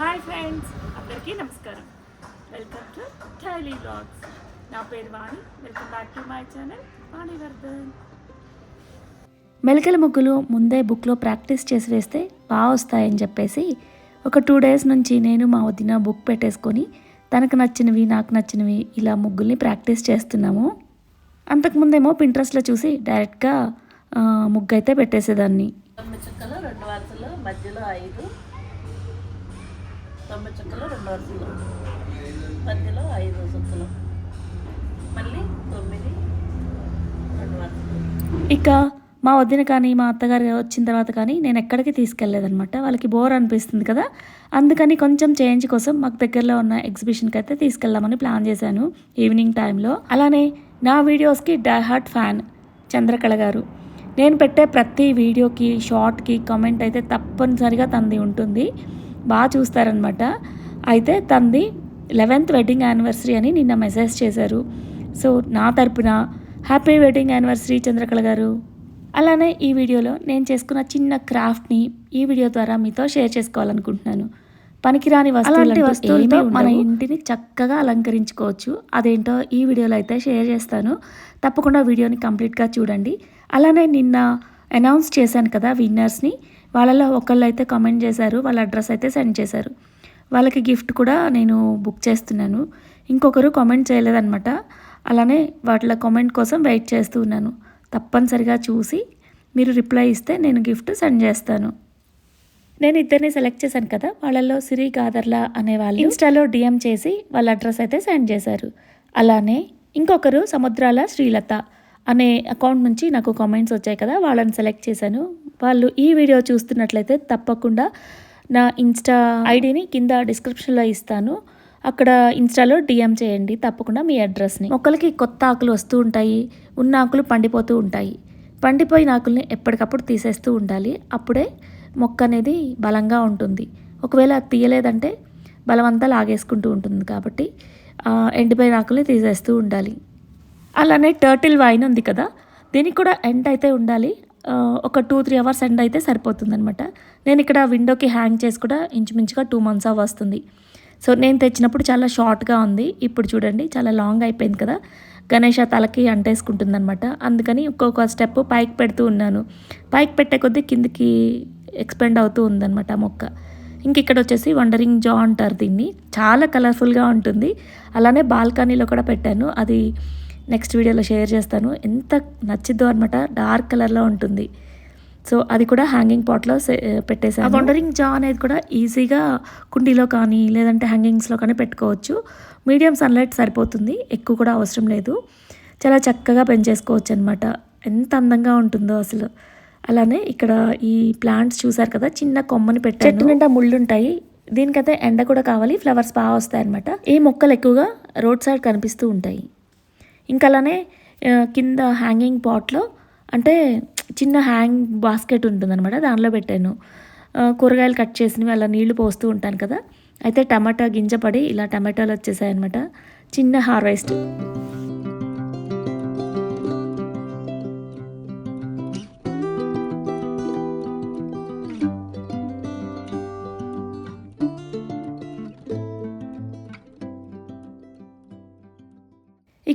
Hi friends అందరికీ నమస్కారం. Welcome to daily blogs నా పేరు Vani. Welcome back to my channel Vanivardhan మెలికల ముగ్గులు ముందే బుక్లో ప్రాక్టీస్ చేసి వేస్తే బాగా వస్తాయని చెప్పేసి ఒక టూ డేస్ నుంచి నేను మా వదిన బుక్ పెట్టేసుకొని తనకు నచ్చినవి నాకు నచ్చినవి ఇలా ముగ్గుల్ని ప్రాక్టీస్ చేస్తున్నాము. అంతకుముందేమో పింట్రెస్ట్లో చూసి డైరెక్ట్గా ముగ్గు అయితే పెట్టేసేదాన్ని. రెండు వరుసలు మధ్యలో ఐదు. తొమ్మిది చుక్కలు రెండు వరుసలు. మధ్యలో ఐదు చుక్కలు. మళ్ళీ తొమ్మిది రెండు వరుసలు. ఇక మా వదిన కానీ మా అత్తగారు వచ్చిన తర్వాత కానీ నేను ఎక్కడికి తీసుకెళ్ళలేదనమాట వాళ్ళకి బోర్ అనిపిస్తుంది కదా. అందుకని కొంచెం చేంజ్ కోసం మాకు దగ్గరలో ఉన్న ఎగ్జిబిషన్కి అయితే తీసుకెళ్దామని ప్లాన్ చేశాను ఈవినింగ్ టైంలో. అలానే నా వీడియోస్కి హార్ట్ ఫ్యాన్ చంద్రకళ గారు. నేను పెట్టే ప్రతి వీడియోకి షార్ట్కి కామెంట్ అయితే తప్పనిసరిగా తంది ఉంటుంది. బాగా చూస్తారనమాట అయితే తంది లెవెన్త్ వెడ్డింగ్ యానివర్సరీ అని నిన్న మెసేజ్ చేశారు. సో నా తరపున హ్యాపీ వెడ్డింగ్ యానివర్సరీ చంద్రకళ గారు. అలానే ఈ వీడియోలో నేను చేసుకున్న చిన్న క్రాఫ్ట్ని ఈ వీడియో ద్వారా మీతో షేర్ చేసుకోవాలనుకుంటున్నాను. పనికిరాని వస్తువులు వస్తువులతో మన ఇంటిని చక్కగా అలంకరించుకోవచ్చు. అదేంటో ఈ వీడియోలో అయితే షేర్ చేస్తాను. తప్పకుండా వీడియోని కంప్లీట్గా చూడండి. అలానే నిన్న అనౌన్స్ చేశాను కదా విన్నర్స్ని. వాళ్ళలో ఒకళ్ళు అయితే కామెంట్ చేశారు వాళ్ళ అడ్రస్ అయితే సెండ్ చేశారు. వాళ్ళకి గిఫ్ట్ కూడా నేను బుక్ చేస్తున్నాను. ఇంకొకరు కామెంట్ చేయలేదన్నమాట. అలానే వాటిలో కామెంట్ కోసం వెయిట్ చేస్తూ ఉన్నాను. తప్పనిసరిగా చూసి మీరు రిప్లై ఇస్తే నేను గిఫ్ట్ సెండ్ చేస్తాను. నేను ఇద్దరిని సెలెక్ట్ చేశాను కదా వాళ్ళల్లో సిరి గాదర్లా అనే వాళ్ళు ఇన్స్టాలో డిఎం చేసి వాళ్ళ అడ్రస్ అయితే సెండ్ చేశారు. అలానే ఇంకొకరు సముద్రాల శ్రీలత అనే అకౌంట్ నుంచి నాకు కామెంట్స్ వచ్చాయి కదా వాళ్ళని సెలెక్ట్ చేశాను. వాళ్ళు ఈ వీడియో చూస్తున్నట్లయితే తప్పకుండా నా ఇన్స్టా ఐడిని కింద డిస్క్రిప్షన్లో ఇస్తాను. అక్కడ ఇన్స్టాలో డిఎం చేయండి. తప్పకుండా మీ అడ్రస్ని. మొక్కలకి కొత్త ఆకులు వస్తూ ఉంటాయి. ఉన్న ఆకులు పండిపోతూ ఉంటాయి. పండిపోయిన ఆకుల్ని ఎప్పటికప్పుడు తీసేస్తూ ఉండాలి. అప్పుడే మొక్క అనేది బలంగా ఉంటుంది. ఒకవేళ అది తీయలేదంటే బలమంతా లాగేసుకుంటూ ఉంటుంది కాబట్టి ఎండిపోయిన ఆకుల్ని తీసేస్తూ ఉండాలి. అలానే టర్టిల్ వైన్ ఉంది కదా దీనికి కూడా ఎండ్ అయితే ఉండాలి. ఒక టూ త్రీ అవర్స్ ఎండ్ అయితే సరిపోతుంది అనమాట నేను ఇక్కడ విండోకి హ్యాంగ్ చేసి కూడా ఇంచుమించుగా టూ మంత్స్ అవ్ వస్తుంది. సో నేను తెచ్చినప్పుడు చాలా షార్ట్గా ఉంది. ఇప్పుడు చూడండి చాలా లాంగ్ అయిపోయింది కదా. గణేష తలకి అంటేసుకుంటుంది అనమాట అందుకని ఒక్కొక్క స్టెప్ పైకి పెడుతూ ఉన్నాను. పైకి పెట్టే కొద్దీ కిందికి ఎక్స్పెండ్ అవుతూ ఉందన్నమాట మొక్క. ఇంక ఇక్కడ వచ్చేసి వండరింగ్ జా అంటారు దీన్ని. చాలా కలర్ఫుల్గా ఉంటుంది. అలానే బాల్కనీలో కూడా పెట్టాను. అది నెక్స్ట్ వీడియోలో షేర్ చేస్తాను. ఎంత నచ్చిద్దో అనమాట డార్క్ కలర్లో ఉంటుంది. సో అది కూడా హ్యాంగింగ్ పాట్లో పెట్టేసాను వండరింగ్ జా అనేది కూడా ఈజీగా కుండీలో కానీ లేదంటే హ్యాంగింగ్స్లో కానీ పెట్టుకోవచ్చు. మీడియం సన్లైట్ సరిపోతుంది. ఎక్కువ కూడా అవసరం లేదు. చాలా చక్కగా పెంచేసుకోవచ్చు అనమాట ఎంత అందంగా ఉంటుందో అసలు. అలానే ఇక్కడ ఈ ప్లాంట్స్ చూసారు కదా చిన్న కొమ్మని పెట్టాను. చెట్టు నిండా ముళ్ళు ఉంటాయి దీనికైతే ఎండ కూడా కావాలి. ఫ్లవర్స్ బాగా వస్తాయి అనమాట ఈ మొక్కలు ఎక్కువగా రోడ్ సైడ్ కనిపిస్తూ ఉంటాయి. ఇంకా అలానే కింద హ్యాంగింగ్ పాట్లో అంటే చిన్న హ్యాంగ్ బాస్కెట్ ఉంటుందన్నమాట దానిలో పెట్టాను. కూరగాయలు కట్ చేసినవి అలా నీళ్ళు పోస్తూ ఉంటాను కదా. అయితే టమాటా గింజ పడి ఇలా టమాటాలు వచ్చేసాయి అనమాట చిన్న హార్వెస్ట్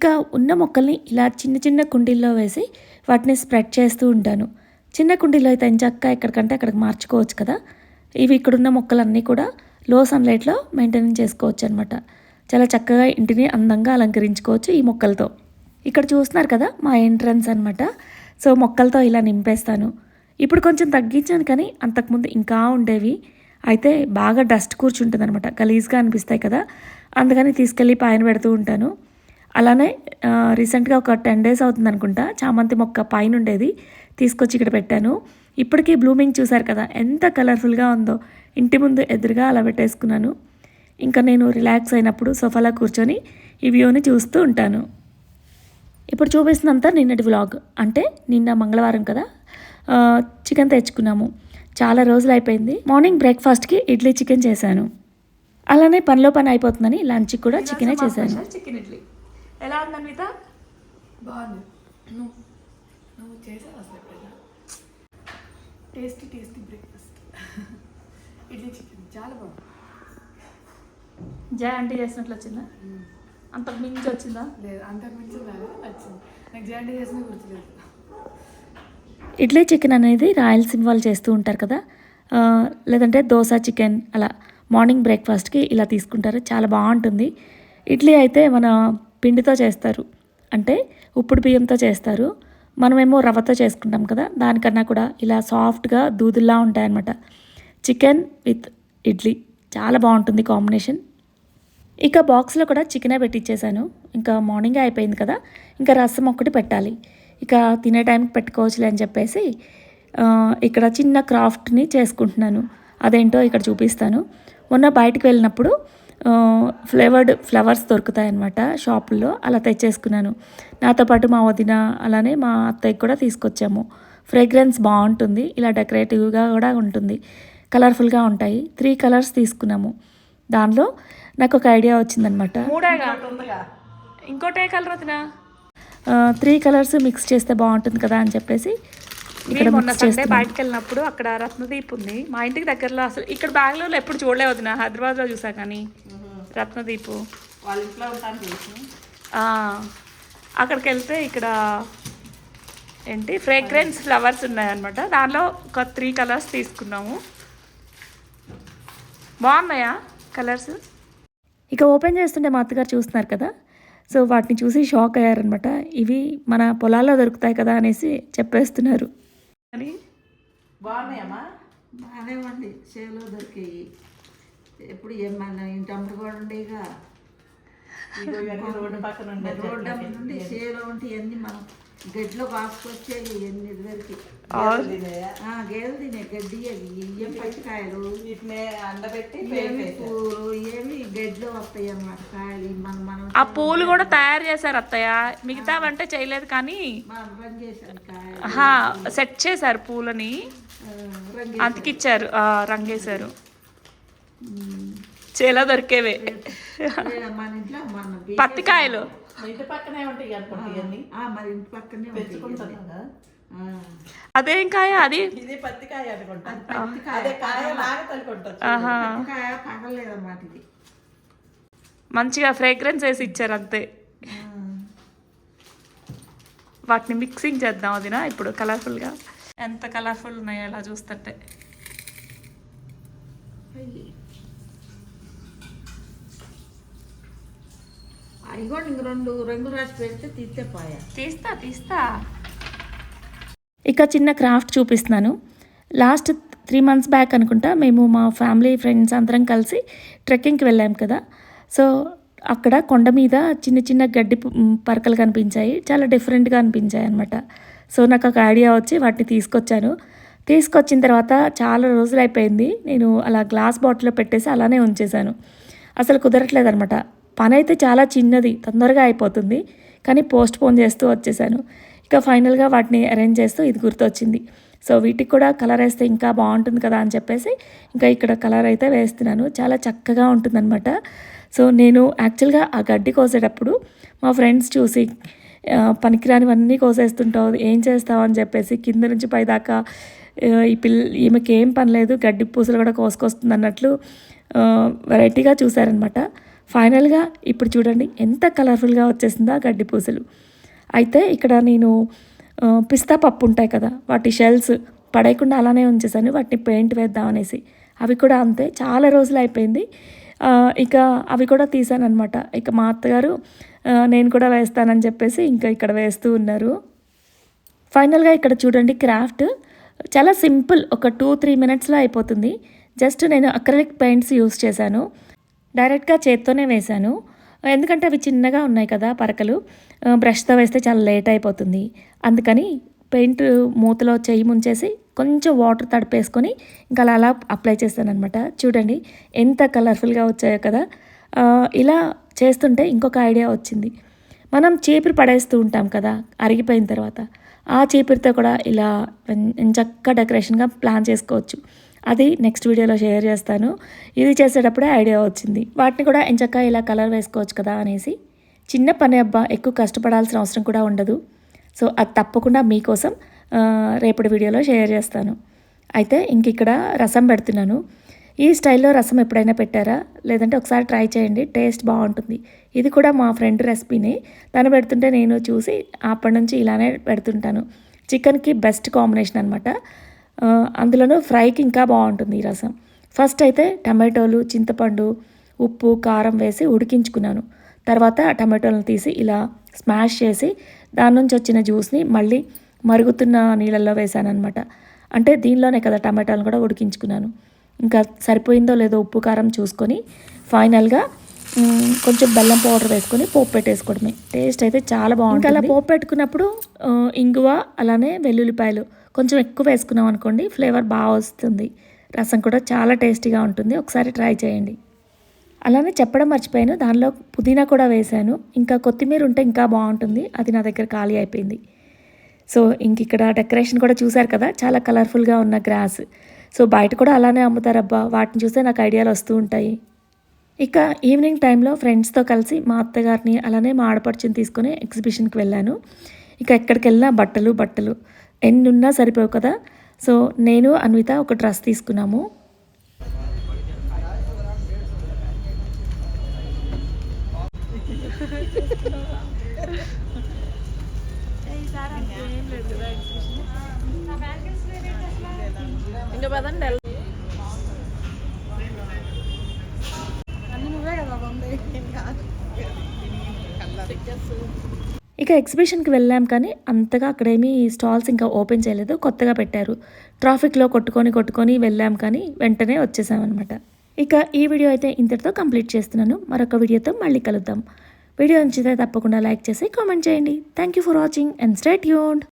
ఇక ఉన్న మొక్కల్ని ఇలా చిన్న చిన్న కుండీల్లో వేసి వాటిని స్ప్రెడ్ చేస్తూ ఉంటాను. చిన్న కుండీలో అయితే ఎంచక్క ఎక్కడికంటే అక్కడికి మార్చుకోవచ్చు కదా. ఇవి ఇక్కడున్న మొక్కలన్నీ కూడా లో సన్లైట్లో మెయింటైన్ చేసుకోవచ్చు అనమాట చాలా చక్కగా ఇంటిని అందంగా అలంకరించుకోవచ్చు ఈ మొక్కలతో. ఇక్కడ చూస్తున్నారు కదా మా ఎంట్రన్స్ అనమాట సో మొక్కలతో ఇలా నింపేస్తాను. ఇప్పుడు కొంచెం తగ్గించాను కానీ అంతకుముందు ఇంకా ఉండేవి. అయితే బాగా డస్ట్ కూర్చుంటుంది అనమాట గలీజ్గా అనిపిస్తాయి కదా. అందుకని తీసుకెళ్ళి పైన పెడుతూ ఉంటాను. అలానే రీసెంట్గా ఒక టెన్ డేస్ అవుతుంది అనుకుంటా చామంతి మొక్క పైన ఉండేది తీసుకొచ్చి ఇక్కడ పెట్టాను. ఇప్పటికీ బ్లూమింగ్ చూసారు కదా ఎంత కలర్ఫుల్గా ఉందో. ఇంటి ముందు ఎదురుగా అలా పెట్టేసుకున్నాను. ఇంకా నేను రిలాక్స్ అయినప్పుడు సోఫాలో కూర్చొని ఈ వ్యూని చూస్తూ ఉంటాను. ఇప్పుడు చూపిస్తున్నంత నిన్నటి వ్లాగ్ అంటే నిన్న మంగళవారం కదా చికెన్ తెచ్చుకున్నాము. చాలా రోజులు అయిపోయింది. మార్నింగ్ బ్రేక్ఫాస్ట్కి ఇడ్లీ చికెన్ చేశాను. అలానే పనిలో పని అయిపోతుందని లంచ్కి కూడా చికెనే చేశాను. చికెన్ ఇడ్లీ. ఎలా ఉంది అన్విత? బాగుంది. నువ్వు నువ్వు చేసావు అసలు ఎప్పుడైనా? Tasty tasty breakfast. Idli chicken. చాలా బాగుంది. జయ ఆంటీ చేసినట్లు వచ్చిందా? అంతకు మించి వచ్చిందా? లేదు అంతకు మించి నచ్చింది నాకు జర్నీ చేసిన గుర్తులేదు. ఇడ్లీ చికెన్ అనేది రాయలసీమ వాళ్ళు చేస్తూ ఉంటారు కదా. లేదంటే దోశ చికెన్ అలా మార్నింగ్ బ్రేక్ఫాస్ట్కి ఇలా తీసుకుంటారు. చాలా బాగుంటుంది. ఇడ్లీ అయితే మన పిండితో చేస్తారు. అంటే ఉప్పుడు బియ్యంతో చేస్తారు. మనమేమో రవ్వతో చేసుకుంటాం కదా దానికన్నా కూడా ఇలా సాఫ్ట్గా దూదుల్లా ఉంటాయన్నమాట. Chicken with idli. చాలా బాగుంటుంది కాంబినేషన్. ఇక బాక్స్లో కూడా చికెనే పెట్టించేశాను ఇంకా మార్నింగ్ అయిపోయింది కదా ఇంకా రసం ఒక్కటి పెట్టాలి. ఇక తినే టైంకి పెట్టుకోవచ్చులే అని చెప్పేసి ఇక్కడ చిన్న క్రాఫ్ట్ని చేసుకుంటున్నాను. అదేంటో ఇక్కడ చూపిస్తాను. మొన్న బయటకు వెళ్ళినప్పుడు ఫ్లేవర్డ్ ఫ్లవర్స్ దొరుకుతాయన్నమాట షాపుల్లో. అలా తెచ్చేసుకున్నాను. నాతో పాటు మా వదిన అలానే మా అత్తయ్యకి కూడా తీసుకొచ్చాము. ఫ్రేగ్రెన్స్ బాగుంటుంది. ఇలా డెకరేటివ్గా కూడా ఉంటుంది. కలర్ఫుల్గా ఉంటాయి. త్రీ కలర్స్ తీసుకున్నాము. దానిలో నాకు ఒక ఐడియా వచ్చిందనమాట ఇంకోటే కలర్ వదినా? త్రీ కలర్స్ మిక్స్ చేస్తే బాగుంటుంది కదా అని చెప్పేసి ఇక్కడ నేను మొన్న సండే బయటకు వెళ్ళినప్పుడు అక్కడ రత్నదీప్ ఉంది. మా ఇంటికి దగ్గరలో అసలు ఇక్కడ బెంగళూరులో ఎప్పుడు చూడలే వదిన హైదరాబాద్లో చూసా కానీ. రత్నదీపు. వాళ్ళ ఇంట్లో అక్కడికి వెళ్తే ఇక్కడ ఏంటి ఫ్రేగ్రెన్స్ ఫ్లవర్స్ ఉన్నాయన్నమాట. దానిలో ఒక త్రీ కలర్స్ తీసుకున్నాము. బాగున్నాయా కలర్స్ ఇక ఓపెన్ చేస్తుంటే మా అత్తగారు చూస్తున్నారు కదా. సో వాటిని చూసి షాక్ అయ్యారనమాట ఇవి మన పొలాల్లో దొరుకుతాయి కదా అనేసి చెప్పేస్తున్నారు. అని బాగున్నాయమ్మా? బాగానే ఉంది. చేలో దొరికాయి. ఎప్పుడు ఏమన్నా ఇంటి అమ్మడు కూడా ఉండేగా. రోడ్డు పక్కన రోడ్డు అమ్మడి నుండి చేలో ఉంటే ఇవన్నీ మనం కాసుకొచ్చేవి గేదెలు తినే గడ్డి అవి ఏం పచ్చికాయలు. ఏమి పూలు ఏమి గడ్డిలో వస్తాయి అన్నమాట కాయలు మనం మనం ఆ పూలు కూడా తయారు చేశారు అత్తయ్య. మిగతావంటే చేయలేదు కానీ సెట్ చేశారు పూలని. అతికిచ్చారు. రంగేశారు. చేలో దొరికేవే. లేదా మన ఇంట్లో మన బీ- పత్తికాయలు ఇంటి పక్కనే ఉంటాయి అనుకుంటా ఇవన్నీ. ఆ, మరి ఇంటి పక్కనే. ఆ, అదేం కాయ అది? ఇది పత్తికాయ అనుకుంటా. అది పత్తికాయ. అదే కాయ లాగా తలుకుంటా ఆహా. పత్తికాయ పగలేదన్నమాట ఇది. మంచిగా ఫ్రేగ్రెన్స్ వేసి ఇచ్చారు అంతే. వాటిని మిక్సింగ్ చేద్దాం అదినా ఇప్పుడు కలర్ఫుల్గా ఎంత కలర్ఫుల్ ఉన్నాయో ఇలా చూస్తుంటే. కూడా ఇంక రెండు రంగులు రాసి పెడితే తీస్తే పోయా. తీస్తా తీస్తా. ఇక చిన్న క్రాఫ్ట్ చూపిస్తున్నాను. లాస్ట్ త్రీ మంత్స్ బ్యాక్ అనుకుంటా మేము మా ఫ్యామిలీ ఫ్రెండ్స్ అందరం కలిసి ట్రెక్కింగ్కి వెళ్ళాం కదా. సో అక్కడ కొండ మీద చిన్న చిన్న గడ్డి పరకలు కనిపించాయి. చాలా డిఫరెంట్గా అనిపించాయి అనమాట సో నాకు ఒక ఐడియా వచ్చి వాటిని తీసుకొచ్చాను. తీసుకొచ్చిన తర్వాత చాలా రోజులు అయిపోయింది. నేను అలా గ్లాస్ బాటిల్లో పెట్టేసి అలానే ఉంచేశాను. అసలు కుదరట్లేదు అనమాట పని అయితే చాలా చిన్నది తొందరగా అయిపోతుంది. కానీ పోస్ట్ పోన్ చేస్తూ వచ్చేసాను. ఇక ఫైనల్గా వాటిని అరేంజ్ చేస్తూ ఇది గుర్తొచ్చింది. సో వీటికి కూడా కలర్ వేస్తే ఇంకా బాగుంటుంది కదా అని చెప్పేసి ఇంకా ఇక్కడ కలర్ అయితే వేస్తున్నాను. చాలా చక్కగా ఉంటుందన్నమాట. సో నేను యాక్చువల్గా ఆ గడ్డి కోసేటప్పుడు మా ఫ్రెండ్స్ చూసి పనికిరానివన్నీ కోసేస్తుంటావు ఏం చేస్తావు అని చెప్పేసి కింద నుంచి పైదాకా ఈ పిల్ల ఈమెకి ఏం పని లేదు గడ్డి పూసలు కూడా కోసుకొస్తుంది అన్నట్లు వెరైటీగా చూశారనమాట ఫైనల్గా ఇప్పుడు చూడండి ఎంత కలర్ఫుల్గా వచ్చేసిందో గడ్డి పూసలు. అయితే ఇక్కడ నేను పిస్తా పప్పు ఉంటాయి కదా వాటి షెల్స్ పడేయకుండా అలానే ఉంచేసాను వాటిని పెయింట్ వేద్దాం అనేసి. అవి కూడా అంతే చాలా రోజులు అయిపోయింది. ఇక అవి కూడా తీసాను అనమాట ఇక మా అత్తగారు నేను కూడా వేస్తానని చెప్పేసి ఇంకా ఇక్కడ వేస్తూ ఉన్నారు. ఫైనల్గా ఇక్కడ చూడండి క్రాఫ్ట్. చాలా సింపుల్ ఒక టూ త్రీ మినిట్స్లో అయిపోతుంది. జస్ట్ నేను అక్రలిక్ పెయింట్స్ యూస్ చేశాను. డైరెక్ట్గా చేత్తోనే వేశాను. ఎందుకంటే అవి చిన్నగా ఉన్నాయి కదా పరకలు బ్రష్తో వేస్తే చాలా లేట్ అయిపోతుంది. అందుకని పెయింట్ మూతలో చేయి ముంచేసి కొంచెం వాటర్ తడిపేసుకొని ఇంకా అలా అలా అప్లై చేస్తాను అనమాట చూడండి ఎంత కలర్ఫుల్గా వచ్చాయో కదా. ఇలా చేస్తుంటే ఇంకొక ఐడియా వచ్చింది. మనం చీపురు పడేస్తూ ఉంటాం కదా అరిగిపోయిన తర్వాత. ఆ చీపురుతో కూడా ఇలా చక్క డెకరేషన్గా ప్లాన్ చేసుకోవచ్చు. అది నెక్స్ట్ వీడియోలో షేర్ చేస్తాను. ఇది చేసేటప్పుడే ఐడియా వచ్చింది. వాటిని కూడా ఎంచక్క ఇలా కలర్ వేసుకోవచ్చు కదా అనేసి. చిన్న పని అబ్బా ఎక్కువ కష్టపడాల్సిన అవసరం కూడా ఉండదు. సో అది తప్పకుండా మీకోసం రేపటి వీడియోలో షేర్ చేస్తాను. అయితే ఇంక ఇక్కడ రసం పెడుతున్నాను. ఈ స్టైల్లో రసం ఎప్పుడైనా పెట్టారా? లేదంటే ఒకసారి ట్రై చేయండి టేస్ట్ బాగుంటుంది. ఇది కూడా మా ఫ్రెండ్ రెసిపీనే. తను పెడుతుంటే నేను చూసి అప్పటి నుంచి ఇలానే పెడుతుంటాను. చికెన్కి బెస్ట్ కాంబినేషన్ అనమాట అందులోనూ ఫ్రైకి ఇంకా బాగుంటుంది ఈ రసం. ఫస్ట్ అయితే టమాటోలు చింతపండు ఉప్పు కారం వేసి ఉడికించుకున్నాను. తర్వాత టమాటోలను తీసి ఇలా స్మాష్ చేసి దాని నుంచి వచ్చిన జ్యూస్ని మళ్ళీ మరుగుతున్న నీళ్ళల్లో వేసాను అనమాట అంటే దీనిలోనే కదా టమాటాలను కూడా ఉడికించుకున్నాను. ఇంకా సరిపోయిందో లేదో ఉప్పు కారం చూసుకొని ఫైనల్గా కొంచెం బెల్లం పౌడర్ వేసుకొని పోపు పెట్టేసుకోవడమే. టేస్ట్ అయితే చాలా బాగుంటుంది అలా పోపు పెట్టుకున్నప్పుడు ఇంగువ అలానే వెల్లుల్లిపాయలు కొంచెం ఎక్కువ వేసుకున్నాం అనుకోండి ఫ్లేవర్ బాగా వస్తుంది. రసం కూడా చాలా టేస్టీగా ఉంటుంది. ఒకసారి ట్రై చేయండి. అలానే చెప్పడం మర్చిపోయాను. దానిలో పుదీనా కూడా వేశాను. ఇంకా కొత్తిమీర ఉంటే ఇంకా బాగుంటుంది. అది నా దగ్గర ఖాళీ అయిపోయింది. సో ఇంక ఇక్కడ డెకరేషన్ కూడా చూశారు కదా చాలా కలర్ఫుల్గా ఉన్న గ్రాస్. సో బయట కూడా అలానే అమ్ముతారబ్బా. వాటిని చూస్తే నాకు ఐడియాలు వస్తూ ఉంటాయి. ఇక ఈవినింగ్ టైంలో ఫ్రెండ్స్తో కలిసి మా అత్తగారిని అలానే మా ఆడపడుచుని తీసుకొని ఎగ్జిబిషన్కి వెళ్ళాను. ఇక ఎక్కడికి వెళ్ళినా బట్టలు బట్టలు. ఎన్ని ఉన్నా సరిపోవు కదా? సో నేను అన్విత ఒక డ్రెస్ తీసుకున్నాము. ఇంకా పదండి వెళ్దాం. ఇక ఎగ్జిబిషన్కి వెళ్ళాం కానీ అంతగా అక్కడేమీ స్టాల్స్ ఇంకా ఓపెన్ చేయలేదు. కొత్తగా పెట్టారు. ట్రాఫిక్లో కొట్టుకొని కొట్టుకొని వెళ్ళాం కానీ వెంటనే వచ్చేసామన్నమాట ఇక ఈ వీడియో అయితే ఇంతటితో కంప్లీట్ చేస్తున్నాను. మరొక వీడియోతో మళ్ళీ కలుద్దాం. వీడియో నచ్చితే తప్పకుండా లైక్ చేసి కామెంట్ చేయండి. Thank you for watching and stay tuned